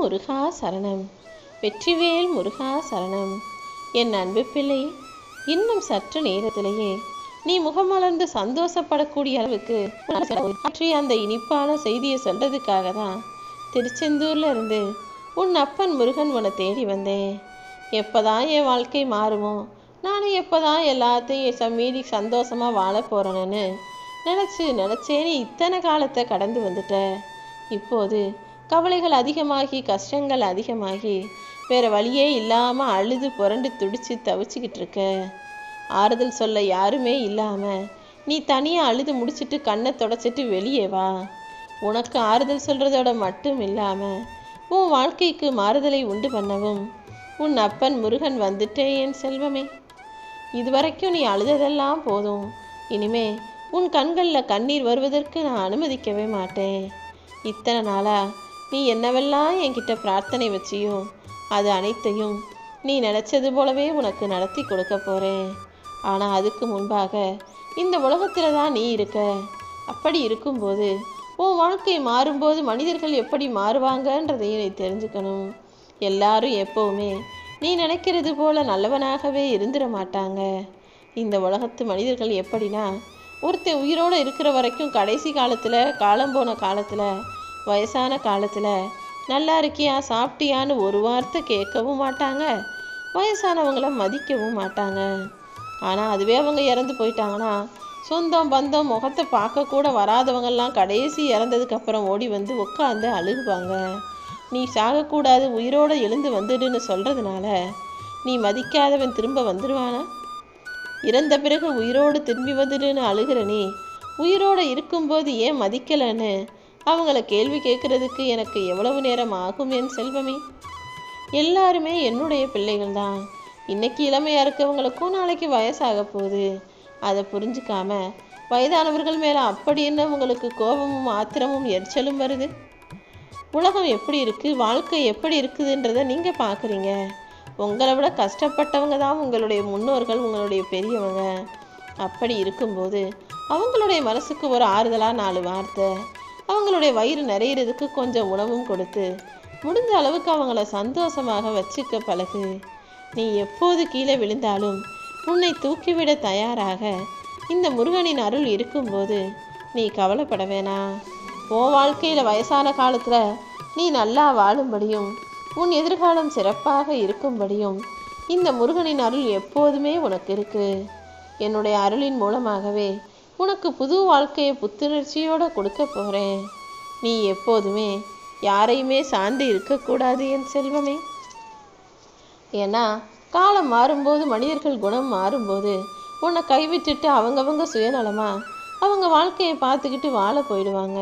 முருகா சரணம். வெற்றிவேல் முருகா சரணம். என் அன்பு பிள்ளை இன்னும் சற்று நேரத்திலேயே நீ முகமலர்ந்து சந்தோஷப்படக்கூடிய அளவுக்கு பற்றி அந்த இனிப்பான செய்தியை சொல்றதுக்காக தான் திருச்செந்தூர்ல இருந்து உன் அப்பன் முருகன் உன்னை தேடி வந்தேன். எப்பதான் என் வாழ்க்கை மாறுமோ நானும் எப்போதான் எல்லாத்தையும் ச- மீறி சந்தோஷமா வாழ போறேன்னு நினச்சி நினச்சேன்னு இத்தனை காலத்தை கடந்து வந்துட்ட. இப்போது கவலைகள் அதிகமாகி கஷ்டங்கள் அதிகமாகி வேற வழியே இல்லாமல் அழுது புரண்டு துடிச்சு தவிச்சுக்கிட்டு இருக்க. ஆறுதல் சொல்ல யாருமே இல்லாமல் நீ தனியாக அழுது முடிச்சிட்டு கண்ணை தொடச்சிட்டு வெளியே வா. உனக்கு ஆறுதல் சொல்கிறதோட மட்டும் இல்லாமல் உன் வாழ்க்கைக்கு மாறுதலை உண்டு பண்ணவும் உன் அப்பன் முருகன் வந்துட்டே என் செல்வமே. இதுவரைக்கும் நீ அழுததெல்லாம் போதும். இனிமே உன் கண்களில் கண்ணீர் வருவதற்கு நான் அனுமதிக்கவே மாட்டேன். இத்தனை நாளாக நீ என்னவெல்லாம் என்கிட்ட பிரார்த்தனை வச்சியோ அது அனைத்தையும் நீ நினைச்சது போலவே உனக்கு நடத்தி கொடுக்க போறேன். ஆனா அதுக்கு முன்பாக இந்த உலகத்துல தான் நீ இருக்க. அப்படி இருக்கும்போது உன் வாழ்க்கை மாறும்போது மனிதர்கள் எப்படி மாறுவாங்கன்றதையும் நீ தெரிஞ்சுக்கணும். எல்லாரும் எப்பவுமே நீ நினைக்கிறது போல நல்லவனாகவே இருந்துட மாட்டாங்க. இந்த உலகத்து மனிதர்கள் எப்படின்னா ஒருத்தன் உயிரோடு இருக்கிற வரைக்கும் கடைசி காலத்தில் காலம் போன காலத்தில் வயசான காலத்தில் நல்லா இருக்கியா சாப்பிட்டியான்னு ஒரு வார்த்தை கேட்கவும் மாட்டாங்க. வயசானவங்கள மதிக்கவும் மாட்டாங்க. ஆனால் அதுவே அவங்க இறந்து போயிட்டாங்கன்னா சொந்தம் பந்தம் முகத்தை பார்க்கக்கூட வராதவங்கள்லாம் வராதவங்கெல்லாம் கடைசி இறந்ததுக்கப்புறம் ஓடி வந்து உட்காந்து அழுகுவாங்க. நீ சாகக்கூடாது உயிரோட எழுந்து வந்துடுன்னு சொல்கிறதுனால நீ மதிக்காதவன் திரும்ப வந்துடுவானா இறந்த பிறகு உயிரோடு திரும்பி வந்துடுன்னு அழுகிற நீ உயிரோடு இருக்கும்போது ஏன் மதிக்கலைன்னு அவங்கள கேள்வி கேட்கறதுக்கு எனக்கு எவ்வளவு நேரம் ஆகும் என் செல்வமே? எல்லாருமே என்னுடைய பிள்ளைகள் தான் இன்னைக்கு இளமையா இருக்கவங்களுக்கும் நாளைக்கு வயசாக போகுது. அதை புரிஞ்சுக்காம வயதானவர்கள் மேலே அப்படி என்ன உங்களுக்கு கோபமும் ஆத்திரமும் எரிச்சலும் வருது? உலகம் எப்படி இருக்கு? வாழ்க்கை எப்படி இருக்குதுன்றதை நீங்க பார்க்குறீங்க உங்களை விட கஷ்டப்பட்டவங்க தான் உங்களுடைய முன்னோர்கள் உங்களுடைய பெரியவங்க. அப்படி இருக்கும்போது அவங்களுடைய மனசுக்கு ஒரு ஆறுதலா நாலு வார்த்தை. அவங்களுடைய வயிறு நிறையிறதுக்கு கொஞ்சம் உணவும் கொடுத்து முடிஞ்ச அளவுக்கு அவங்கள சந்தோஷமாக வச்சுக்க பழகு. நீ எப்போது கீழே விழுந்தாலும் உன்னை தூக்கிவிட தயாராக இந்த முருகனின் அருள் இருக்கும்போது நீ கவலைப்பட வேணாம் உன் வாழ்க்கையில் வயசான காலத்தில் நீ நல்லா வாழும்படியும் உன் எதிர்காலம் சிறப்பாக இருக்கும்படியும் இந்த முருகனின் அருள் எப்போதுமே உனக்கு இருக்கு. என்னுடைய அருளின் மூலமாகவே உனக்கு புது வாழ்க்கையை புத்துணர்ச்சியோட கொடுக்க போறேன். நீ எப்போதுமே யாரையுமே சார்ந்து இருக்கக்கூடாது என் செல்வமே. ஏன்னா காலம் மாறும்போது மனிதர்கள் குணம் மாறும்போது உன்னை கைவிட்டுட்டு அவங்கவங்க சுயநலமா அவங்க வாழ்க்கையை பார்த்துக்கிட்டு வாழ போயிடுவாங்க.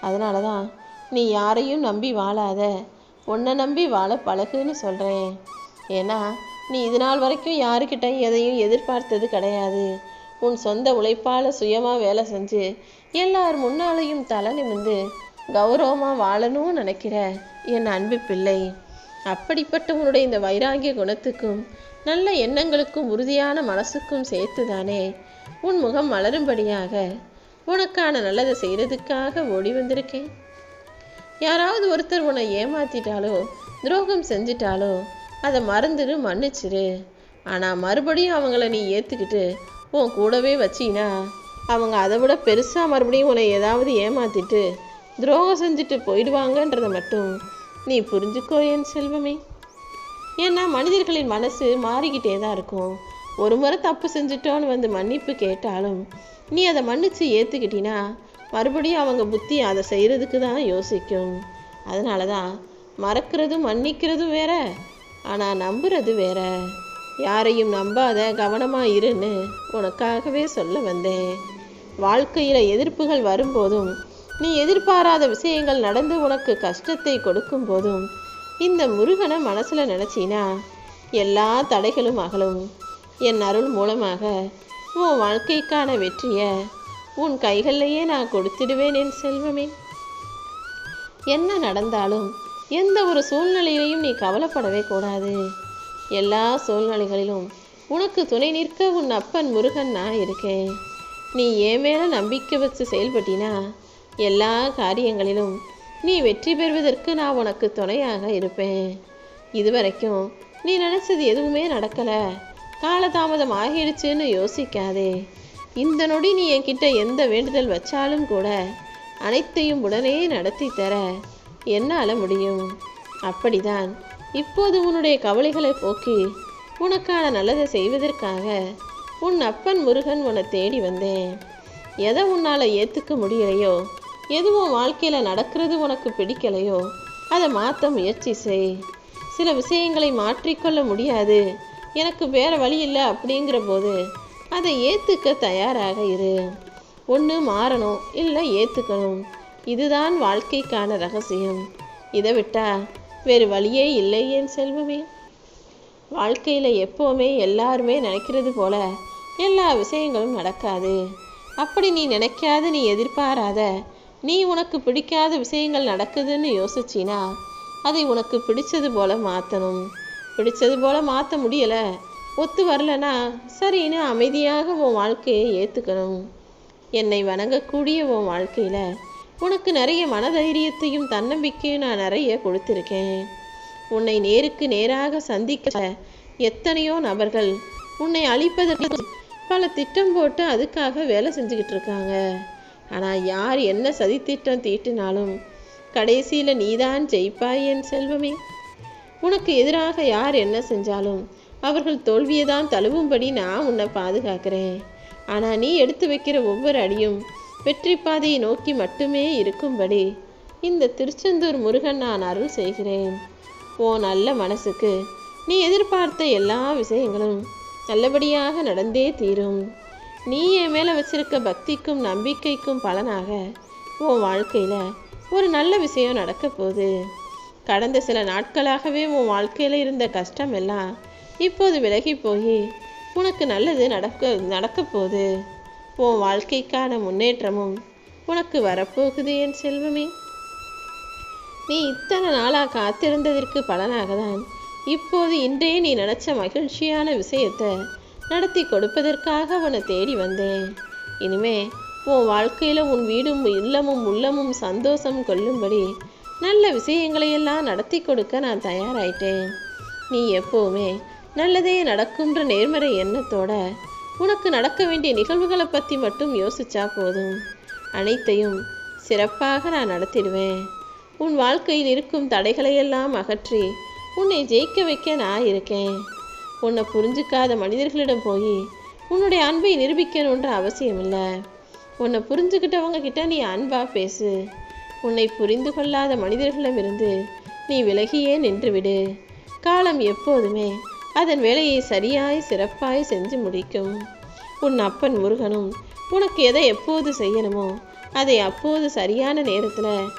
அதனால தான் நீ யாரையும் நம்பி வாழாத. உன்னை நம்பி வாழ பழகுன்னு சொல்கிறேன் ஏன்னா நீ இது நாள் வரைக்கும் யாருக்கிட்ட எதையும் எதிர்பார்த்தது கிடையாது. உன் சொந்த உழைப்பால் சுயமாக வேலை செஞ்சு எல்லார் முன்னாலையும் தலை நிமிந்து கௌரவமாக வாழணும்னு நினைக்கிற என் அன்பு பிள்ளை அப்படிப்பட்ட உன்னுடைய இந்த வைராகிய குணத்துக்கும் நல்ல எண்ணங்களுக்கும் உறுதியான மனசுக்கும் சேர்த்துதானே உன் முகம் மலரும்படியாக உனக்கான நல்லதை செய்யறதுக்காக ஓடி வந்திருக்கேன். யாராவது ஒருத்தர் உன்னை ஏமாத்திட்டாலோ துரோகம் செஞ்சிட்டாலோ அதை மறந்துடு மன்னிச்சிரு. ஆனால் மறுபடியும் அவங்கள நீ ஏற்றுக்கிட்டு உன் கூடவே வச்சினா அவங்க அதை விட பெருசாக மறுபடியும் உன்னை ஏதாவது ஏமாத்திட்டு துரோகம் செஞ்சுட்டு போயிடுவாங்கன்றதை மட்டும் நீ புரிஞ்சுக்கோ என் செல்வமே. ஏன்னா மனிதர்களின் மனசு மாறிக்கிட்டே தான் இருக்கும். ஒரு முறை தப்பு செஞ்சுட்டோன்னு வந்து மன்னிப்பு கேட்டாலும் நீ அதை மன்னிச்சு ஏற்றுக்கிட்டினா மறுபடியும் அவங்க புத்தி அதை செய்கிறதுக்கு தான் யோசிக்கும். அதனால தான் மறக்கிறதும் மன்னிக்கிறதும் வேற ஆனால் நம்புறது வேற. யாரையும் நம்பாத கவனமாக இருன்னு உனக்காகவே சொல்ல வந்தேன். வாழ்க்கையில் எதிர்ப்புகள் வரும்போதும் நீ எதிர்பாராத விஷயங்கள் நடந்து உனக்கு கஷ்டத்தை கொடுக்கும் போதும் இந்த முருகனை மனசில் நினச்சினா எல்லா தடைகளும் அகலும். என் அருள் மூலமாக உன் வாழ்க்கைக்கான வெற்றியை உன் கைகளிலேயே நான் கொடுத்துடுவேன் என் செல்வமே. என்ன நடந்தாலும் எந்த ஒரு சூழ்நிலையிலையும் நீ கவலைப்படவே கூடாது. எல்லா சூழ்நிலைகளிலும் உனக்கு துணை நிற்க உன் அப்பன் முருகன் நான் இருக்கேன். நீ என் மேல நம்பிக்கை வச்சு செயல்பட்டினா எல்லா காரியங்களிலும் நீ வெற்றி பெறுவதற்கு நான் உனக்கு துணையாக இருப்பேன். இதுவரைக்கும் நீ நினச்சது எதுவுமே நடக்கலை. காலதாமதம் ஆகிடுச்சுன்னு யோசிக்காதே. இந்த நொடி நீ என்கிட்ட எந்த வேண்டுதல் வச்சாலும் கூட அனைத்தையும் உடனே நடத்தி தர என்னால் முடியும். அப்படிதான் இப்போது உன்னுடைய கவலைகளை போக்கி உனக்கான நல்லதை செய்வதற்காக உன் அப்பன் முருகன் உன்னை தேடி வந்தேன். எதை உன்னால் ஏற்றுக்க முடியலையோ எதுவும் வாழ்க்கையில் நடக்கிறது உனக்கு பிடிக்கலையோ அதை மாற்ற முயற்சி செய். சில விஷயங்களை மாற்றிக்கொள்ள முடியாது. எனக்கு வேற வழி இல்லை அப்படிங்கிற போது அதை ஏற்றுக்க தயாராக இரு. ஒன்று மாறணும் இல்லை ஏற்றுக்கணும் இதுதான் வாழ்க்கைக்கான ரகசியம். இதை விட்டா வேறு வழியே இல்லை என் செல்வமே. வாழ்க்கையில் எப்போவுமே எல்லாருமே நினைக்கிறது போல எல்லா விஷயங்களும் நடக்காது. அப்படி நீ நினைக்காத நீ எதிர்பாராத நீ உனக்கு பிடிக்காத விஷயங்கள் நடக்குதுன்னு யோசிச்சினா அதை உனக்கு பிடிச்சது போல மாற்றணும் பிடிச்சது போல மாற்ற முடியலை. ஒத்து வரலனா சரின்னு அமைதியாக உன் வாழ்க்கையை ஏற்றுக்கணும் என்னை வணங்கக்கூடிய உன் வாழ்க்கையில் உனக்கு நிறைய மனதைரியத்தையும் தன்னம்பிக்கையும் நான் நிறைய கொடுத்துருக்கேன். உன்னை நேருக்கு நேராக சந்திக்க எத்தனையோ நபர்கள் உன்னை அழிப்பதற்கு பல திட்டம் போட்டு அதுக்காக வேலை செஞ்சுக்கிட்டு இருக்காங்க. ஆனால் யார் என்ன சதித்திட்டம் தீட்டினாலும் கடைசியில் நீதான் ஜெயிப்பாய் என் செல்வமே. உனக்கு எதிராக யார் என்ன செஞ்சாலும் அவர்கள் தோல்வியை தான் தழுவும்படி நான் உன்னை பாதுகாக்கிறேன். ஆனால் நீ எடுத்து வைக்கிற ஒவ்வொரு அடியும் வெற்றி பாதையை நோக்கி மட்டுமே இருக்கும்படி இந்த திருச்செந்தூர் முருகன் நான் அருள் செய்கிறேன். ஓ நல்ல மனசுக்கு நீ எதிர்பார்த்த எல்லா விஷயங்களும் நல்லபடியாக நடந்தே தீரும். நீ என் மேலே வச்சிருக்க பக்திக்கும் நம்பிக்கைக்கும் பலனாக உன் வாழ்க்கையில் ஒரு நல்ல விஷயம் நடக்க போகுது. கடந்த சில நாட்களாகவே உன் வாழ்க்கையில் இருந்த கஷ்டம் எல்லாம் இப்போது விலகி போய் உனக்கு நல்லது நடக்க நடக்க போகுது. உன் வாழ்க்கைக்கான முன்னேற்றமும் உனக்கு வரப்போகுது என் செல்வமே. நீ இத்தனை நாளாக காத்திருந்ததற்கு பலனாக தான் இப்போது இன்றே நீ நினச்ச மகிழ்ச்சியான விஷயத்தை நடத்தி கொடுப்பதற்காக உன்னை தேடி வந்தேன். இனிமே உன் வாழ்க்கையில் உன் வீடும் இல்லமும் உள்ளமும் சந்தோஷம் கொள்ளும்படி நல்ல விஷயங்களையெல்லாம் நடத்தி கொடுக்க நான் தயாராயிட்டேன். நீ எப்போவுமே நல்லதே நடக்கும்ன்ற நேர்மறை எண்ணத்தோட உனக்கு நடக்க வேண்டிய நிகழ்வுகளை பற்றி மட்டும் யோசிச்சா போதும். அனைத்தையும் சிறப்பாக நான் நடத்திடுவேன். உன் வாழ்க்கையில் இருக்கும் தடைகளையெல்லாம் அகற்றி உன்னை ஜெயிக்க வைக்க நான் இருக்கேன். உன்னை புரிஞ்சுக்காத மனிதர்களிடம் போய் உன்னுடைய அன்பை நிரூபிக்கணுன்ற அவசியம் இல்லை. உன்னை புரிஞ்சுக்கிட்டவங்க கிட்ட நீ அன்பா பேசு. உன்னை புரிந்து கொள்ளாத மனிதர்களிடமிருந்து நீ விலகியே நின்றுவிடு காலம் எப்போதுமே அதன் வேலையை சரியாய் சிறப்பாய் செஞ்சு முடிக்கும். உன் அப்பன் முருகனும் உனக்கு எதை எப்போது செய்யணுமோ அதை அப்போது சரியான நேரத்தில்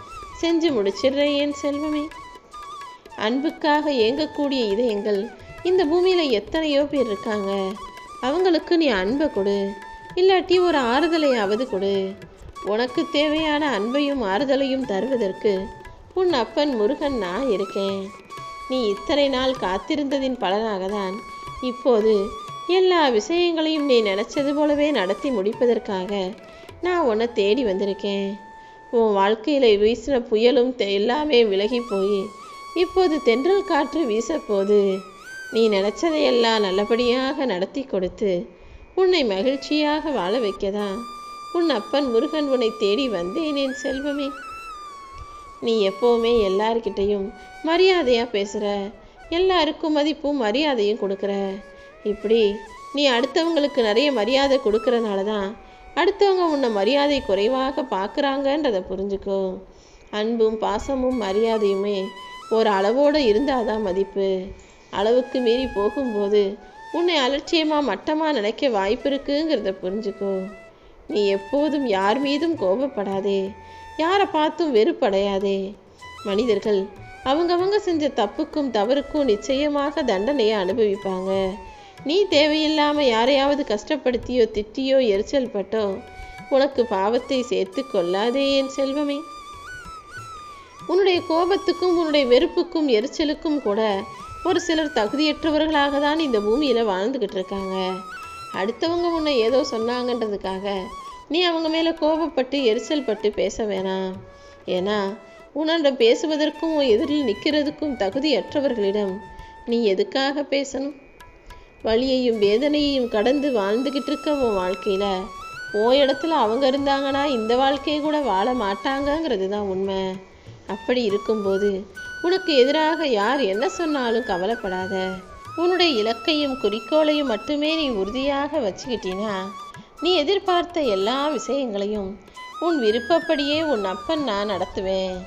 செஞ்சு முடிச்சிடுறேன் என் செல்வமே. அன்புக்காக ஏங்கக்கூடிய இதயங்கள் இந்த பூமியில் எத்தனையோ பேர் இருக்காங்க. அவங்களுக்கு நீ அன்பை கொடு. இல்லாட்டி ஒரு ஆறுதலையாவது கொடு. உனக்கு தேவையான அன்பையும் ஆறுதலையும் தருவதற்கு உன் அப்பன் முருகன் நான் இருக்கேன். நீ இத்தனை நாள் காத்திருந்ததின் பலனாக தான் இப்போது எல்லா விஷயங்களையும் நீ நினச்சது போலவே நடத்தி முடிப்பதற்காக நான் உன்னை தேடி வந்திருக்கேன். உன் வாழ்க்கையில் வீசின புயலும் தெ- எல்லாமே விலகி போய் இப்போது தென்றல் காற்று வீசப்போது. நீ நினச்சதையெல்லாம் நல்லபடியாக நடத்தி கொடுத்து உன்னை மகிழ்ச்சியாக வாழ வைக்கதான். உன் அப்பன் முருகன் உன்னை தேடி வந்தேனேன் என் செல்வமே. நீ எப்போவுமே எல்லாருக்கிட்டேயும் மரியாதையாக பேசுகிற எல்லாருக்கும் மதிப்பும் மரியாதையும் கொடுக்குற. இப்படி நீ அடுத்தவங்களுக்கு நிறைய மரியாதை கொடுக்கறனால தான் அடுத்தவங்க உன்னை மரியாதை குறைவாக பார்க்குறாங்கன்றதை புரிஞ்சுக்கோ. அன்பும் பாசமும் மரியாதையுமே ஒரு அளவோடு இருந்தால் தான் மதிப்பு. அளவுக்கு மீறி போகும்போது உன்னை அலட்சியமாக மட்டமாக நினைக்க வாய்ப்பு இருக்குங்கிறத புரிஞ்சுக்கோ. நீ எப்போதும் யார் மீதும் கோபப்படாதே. யாரை பார்த்தும் வெறுப்படையாதே? மனிதர்கள் அவங்கவங்க செஞ்ச தப்புக்கும் தவறுக்கும் நிச்சயமாக தண்டனையை அனுபவிப்பாங்க. நீ தேவையில்லாமல் யாரையாவது கஷ்டப்படுத்தியோ திட்டியோ எரிச்சல் பட்டோ உனக்கு பாவத்தை சேர்த்து கொள்ளாதே என் செல்வமே. உன்னுடைய கோபத்துக்கும் உன்னுடைய வெறுப்புக்கும் எரிச்சலுக்கும் கூட ஒரு சிலர் தகுதியற்றவர்களாக தான் இந்த பூமியில் வாழ்ந்துக்கிட்டு இருக்காங்க. அடுத்தவங்க உன்னை ஏதோ சொன்னாங்கன்றதுக்காக நீ அவங்க மேலே கோபப்பட்டு எரிச்சல் பட்டு பேச வேணாம். ஏன்னா உன்னிடம் பேசுவதற்கும் உன் எதிரில் நிற்கிறதுக்கும் தகுதியற்றவர்களிடம் நீ எதுக்காக பேசணும்? வலியையும் வேதனையையும் கடந்து வாழ்ந்துக்கிட்டு இருக்க உன் வாழ்க்கையில் ஓ இடத்துல அவங்க இருந்தாங்கன்னா இந்த வாழ்க்கையை கூட வாழ மாட்டாங்கங்கிறது தான் உண்மை. அப்படி இருக்கும்போது உனக்கு எதிராக யார் என்ன சொன்னாலும் கவலைப்படாத. உன்னுடைய இலக்கையும் குறிக்கோளையும் மட்டுமே நீ உறுதியாக வச்சுக்கிட்டீன்னா நீ எதிர்பார்த்த எல்லா விஷயங்களையும் உன் விருப்பப்படியே உன் அப்பன் நான் நடத்துவேன்.